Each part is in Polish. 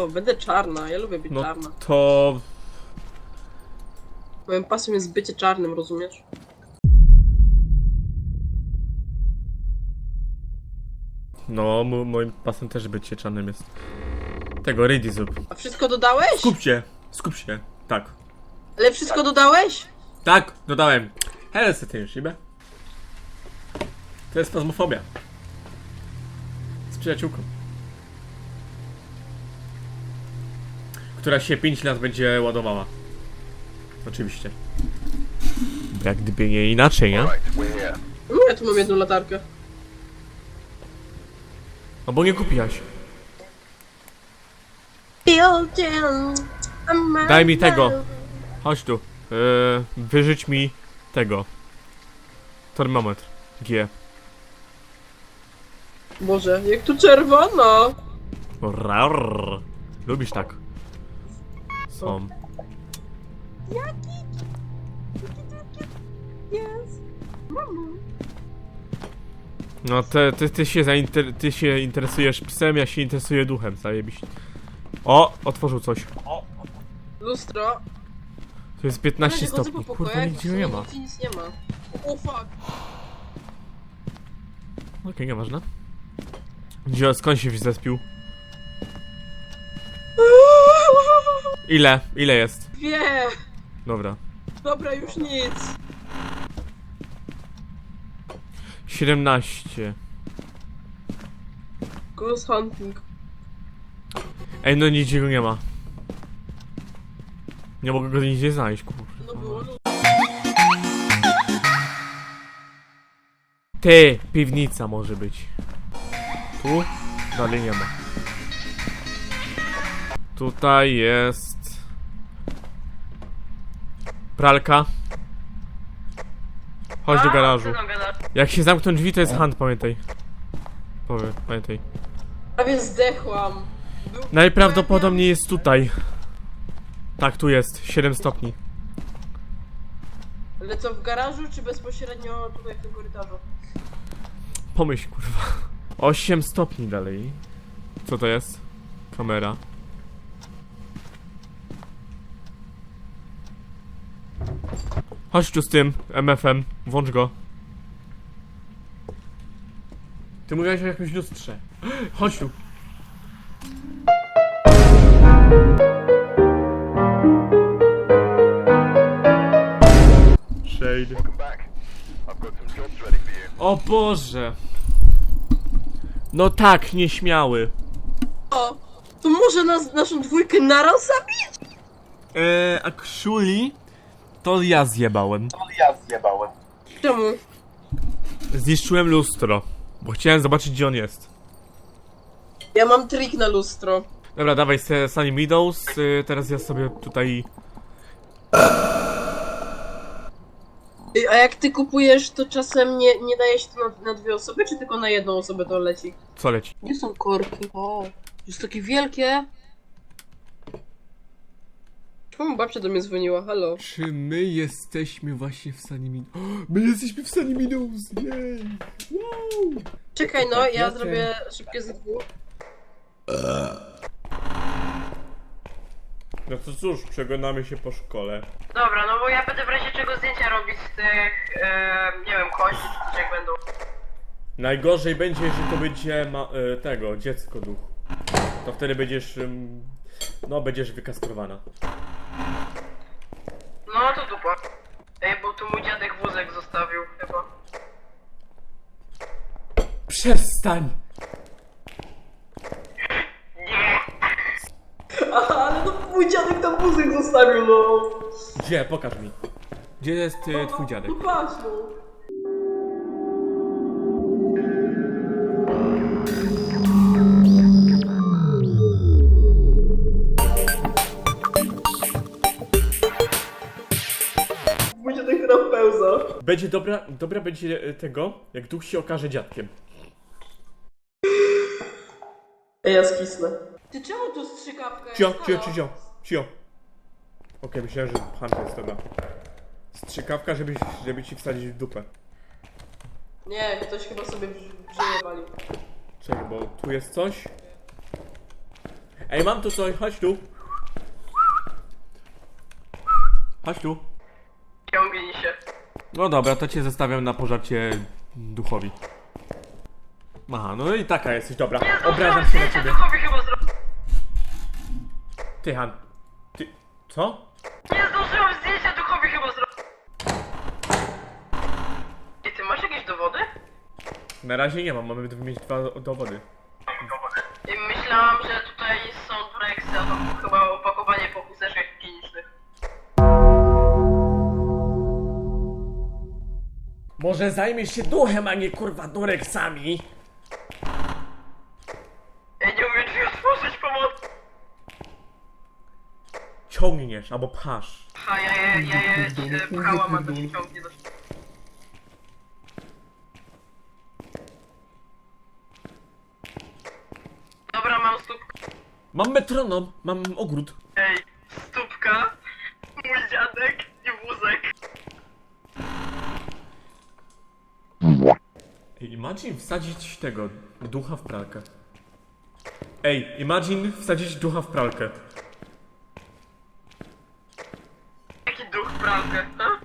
O, będę czarna, ja lubię być No czarna. to... Moim pasem jest bycie czarnym, rozumiesz? No, mo- moim pasem też bycie czarnym jest. Tego, ready zrób. A wszystko dodałeś? Skup się, skup się. Tak. Ale wszystko dodałeś? Tak, dodałem. Już, niby. To jest fazmofobia. Z przyjaciółką. Która się 5 lat będzie ładowała. Oczywiście. Jak gdyby nie inaczej, nie? No, ja tu mam jedną latarkę. No bo nie kupiłaś. Daj mi tego. Chodź tu. Yy, wyżyć mi tego. Termometr. G. Boże, jak tu czerwono! Rar. Lubisz tak. Są. Jest. No ty, ty, ty, się zainter, ty się interesujesz psem, ja się interesuję duchem, zajebiście. O, otworzył coś. Lustro. To jest 15 Ja chodzę stopni. po Kurwa, pokojach, nigdzie nie ma. nigdzie nic nie ma. O fuck. Okej, nieważne. Gdzie, skąd się zespił? Ile? Ile jest? Wie. Dobra. Dobra, już nic. 17. Ghost hunting. Ej, no nigdzie go nie ma. Nie mogę go nigdzie znaleźć, kurwa. No było lu- Ty, piwnica może być. Tu? Dalej nie ma. Tutaj jest... Pralka. Chodź do garażu. Jak się zamkną drzwi, to jest hand, pamiętaj. Powiem, pamiętaj. Prawie zdechłam. Był... Najprawdopodobniej jest tutaj. Tak, tu jest. 7 stopni. Ale co, w garażu, czy bezpośrednio tutaj w tym korytarzu? Pomyśl, kurwa. 8 stopni dalej. Co to jest? Kamera. Chodź tu z tym MF-em. Włącz go. Ty mówiłeś o jakimś lustrze. Chodź tu. Shade. O Boże! No tak, nieśmiały. O! To może nas, naszą dwójkę naraz zabić? Eee, actually, to ja zjebałem. Czemu? Zniszczyłem lustro, bo chciałem zobaczyć gdzie on jest. Ja mam trik na lustro. Dobra, dawaj se- Sunny Meadows, y, teraz ja sobie tutaj... Ej, A jak ty kupujesz, to czasem nie, nie daje się to na, na dwie osoby, czy tylko na jedną osobę to leci? Co leci? Gdzie są korki? O, jest takie wielkie. Czemu babcia do mnie dzwoniła? Halo? Czy my jesteśmy właśnie w Sunny Meadows? My jesteśmy w Sunny Meadows! Jej! Wow! Czekaj no, Tak, ja jestem. zrobię szybkie ZW. No to cóż, przeglądamy się po szkole. Dobra, no bo ja będę w razie czego zdjęcia robić z tych, e, nie wiem, kości, czy jak będą. Najgorzej będzie, że to będzie ma, y, tego, dziecko duch. To wtedy będziesz... ym, no, będziesz wykastrowana. No to dupa. Ej, bo tu mój dziadek wózek zostawił chyba. Przestań! Aha, ale no mój dziadek tam wózek zostawił, no. Gdzie? Pokaż mi. Gdzie jest y, twój dziadek? No patrz, no. Będzie dobra, dobra będzie y, tego, jak duch się okaże dziadkiem. Ej, ja skisnę. Ty czemu tu strzykawka jest? Cio, cio, Halo? cio, cio, cio. Okej, myślałem, że pan jest dobra. Strzykawka, żeby, żeby ci wsadzić w dupę. Nie, ktoś chyba sobie brz- brzyje walił. Czekaj, bo tu jest coś. Ej, mam tu coś, chodź tu. Chodź tu. No dobra, to cię zostawiam na pożarcie duchowi. Aha, no i taka jesteś, dobra. Obrażam się na ciebie. duchowi chyba. Ty, Han. Ty. Co? Nie zdążyłam zdjęcia duchowi chyba zrobić. I ty masz jakieś dowody? Na razie nie mam, mamy mieć dwa dowody. I myślałam, że tutaj są projekcje, a to chyba Może zajmiesz się duchem, a nie kurwa dureksami? Ja nie umiem drzwi otworzyć pomocy. Ciągniesz albo pchasz. Aha, ja je, ja je e, pchałam, a to się ciągnie do Dobra, mam stópkę. Mam metronom, mam ogród. Ej, stópka, mój dziadek i wózek. Ej, imagine wsadzić tego ducha w pralkę. Ej, imagine wsadzić ducha w pralkę. Jaki duch w pralkę, ha?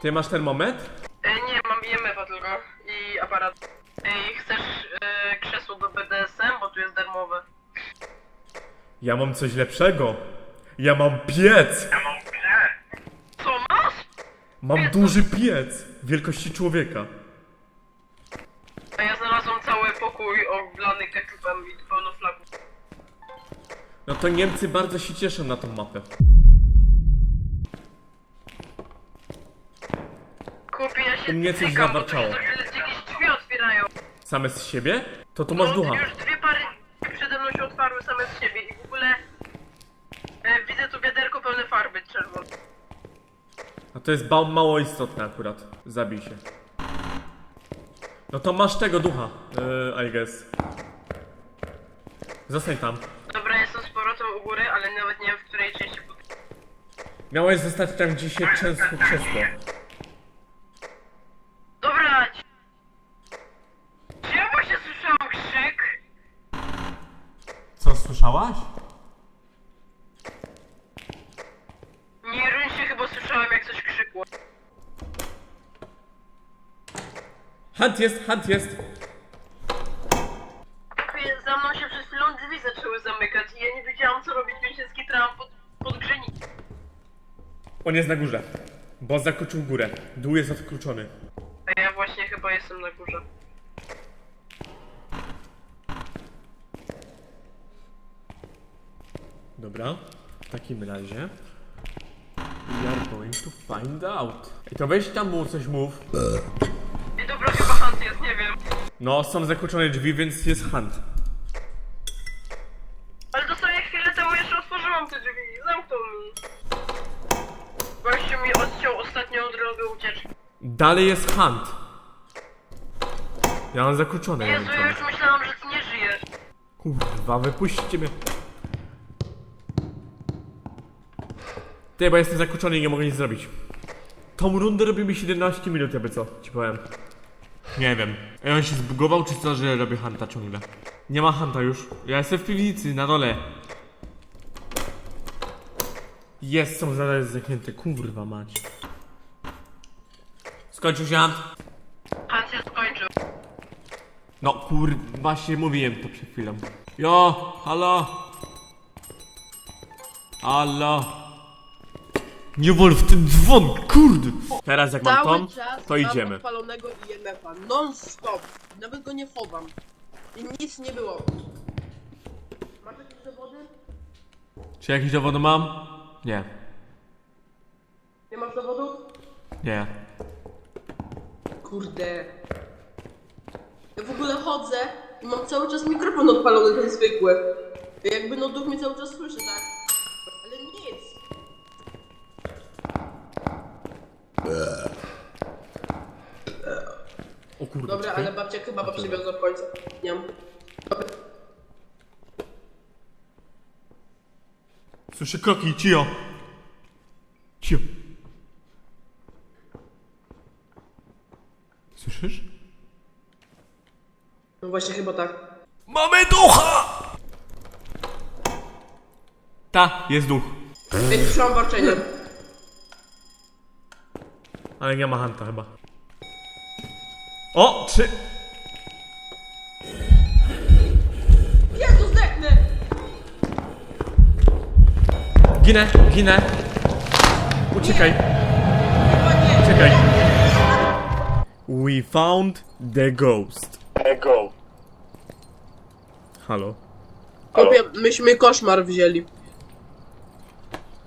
Ty masz termometr? Ej, nie, mam IMF-a tylko i aparat. Ej, chcesz e, krzesło do BDSM, bo tu jest darmowe. Ja mam coś lepszego. Ja mam piec! Co masz? Mam duży piec wielkości człowieka. A ja znalazłam cały pokój oblany ketchupem i pełno flagów. No to Niemcy bardzo się cieszą na tą mapę. Kupi, ja się U mnie coś cykam, bo tu się zawarczało. za chwilę jakieś drzwi otwierają. Same z siebie? To tu masz No, ducha. Już dwie pary przede mną się otwarły same z siebie i w ogóle e, widzę tu wiaderko pełne farby czerwonej. A to jest ba- mało istotne akurat. Zabij się. No to masz tego ducha, yy, I guess. Zostań tam. Dobra, jestem z powrotem u góry, ale nawet nie wiem w której części budynku. Miałeś zostać tam, gdzie się często krzesło. Dobra! ci- Czy ja właśnie słyszałam krzyk? Co, słyszałaś? Nie ruń się, chyba słyszałem jak coś krzykło. Hunt jest, hunt jest! On jest na górze. Bo zakluczył górę. Dół jest odkluczony. A ja właśnie chyba jestem na górze. Dobra. W takim razie... We are going to find out. I to weź tam mu coś mów. I dobra, chyba Hunt jest, nie wiem. No, są zakluczone drzwi, więc jest hunt. Ale dosłownie chwilę temu jeszcze otworzyłam te drzwi i zamknął mi. Gościu mi odciął drogę ucieczki. Dalej jest hunt. Ja mam zakluczone. Jezu, ja już myślałam, że ty nie żyjesz. Kurwa, wypuśćcie mnie. Ty, bo jestem zakluczony i nie mogę nic zrobić. Tą rundę robimy 17 minut, jakby co, ci powiem. Nie wiem. Ej, on się zbugował, czy co, że robię hanta ciągle? Nie ma hanta już. Ja jestem w piwnicy, na dole. Jest, są zadania zamknięte, kurwa mać. Skończył się hunt? Hunt się skończył. No kurwa się mówiłem to przed chwilą. Jo, halo. Halo. Nie wol w ten dzwon, kurde. Teraz jak mam Cały tom, czas to mam idziemy. odpalonego IMF-a, non stop. Nawet go nie chowam. I nic nie było. Masz jakieś dowody? Czy jakiś dowód mam? Nie. Nie masz dowodów? Nie. Kurde. Ja w ogóle chodzę i mam cały czas mikrofon odpalony, ten zwykły. Jakby no duch mnie cały czas słyszy, tak? Ale nic. O kurde. Dobra, czekaj. ale babcia chyba przywiozła w końcu. Nie mam. Słyszę kroki, cio. Cio. Słyszysz? No właśnie chyba tak. Mamy ducha! Ta, jest duch. Ej, słyszałam warczenie. Ale nie ma Hanta chyba. O, trzy. Jezu, zdechnę! Ginę, ginę. Uciekaj, Chyba nie. uciekaj. We found the ghost. Halo. Kopie, myśmy koszmar wzięli.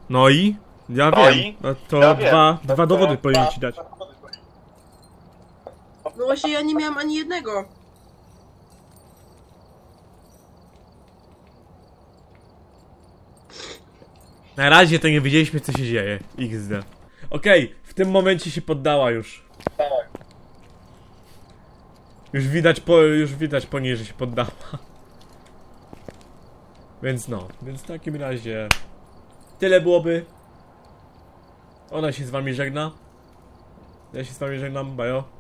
No i? Ja No wiem. i? No to Ja wiem. dwa, dwa dowody to- powinien ci dać. No właśnie ja nie miałam ani jednego. Na razie to nie wiedzieliśmy co się dzieje. XD. Okej, w tym momencie się poddała już. Tak. Już widać po, już widać po niej, że się poddała. Więc no, więc w takim razie tyle byłoby. Ona się z wami żegna. Ja się z wami żegnam, bajo.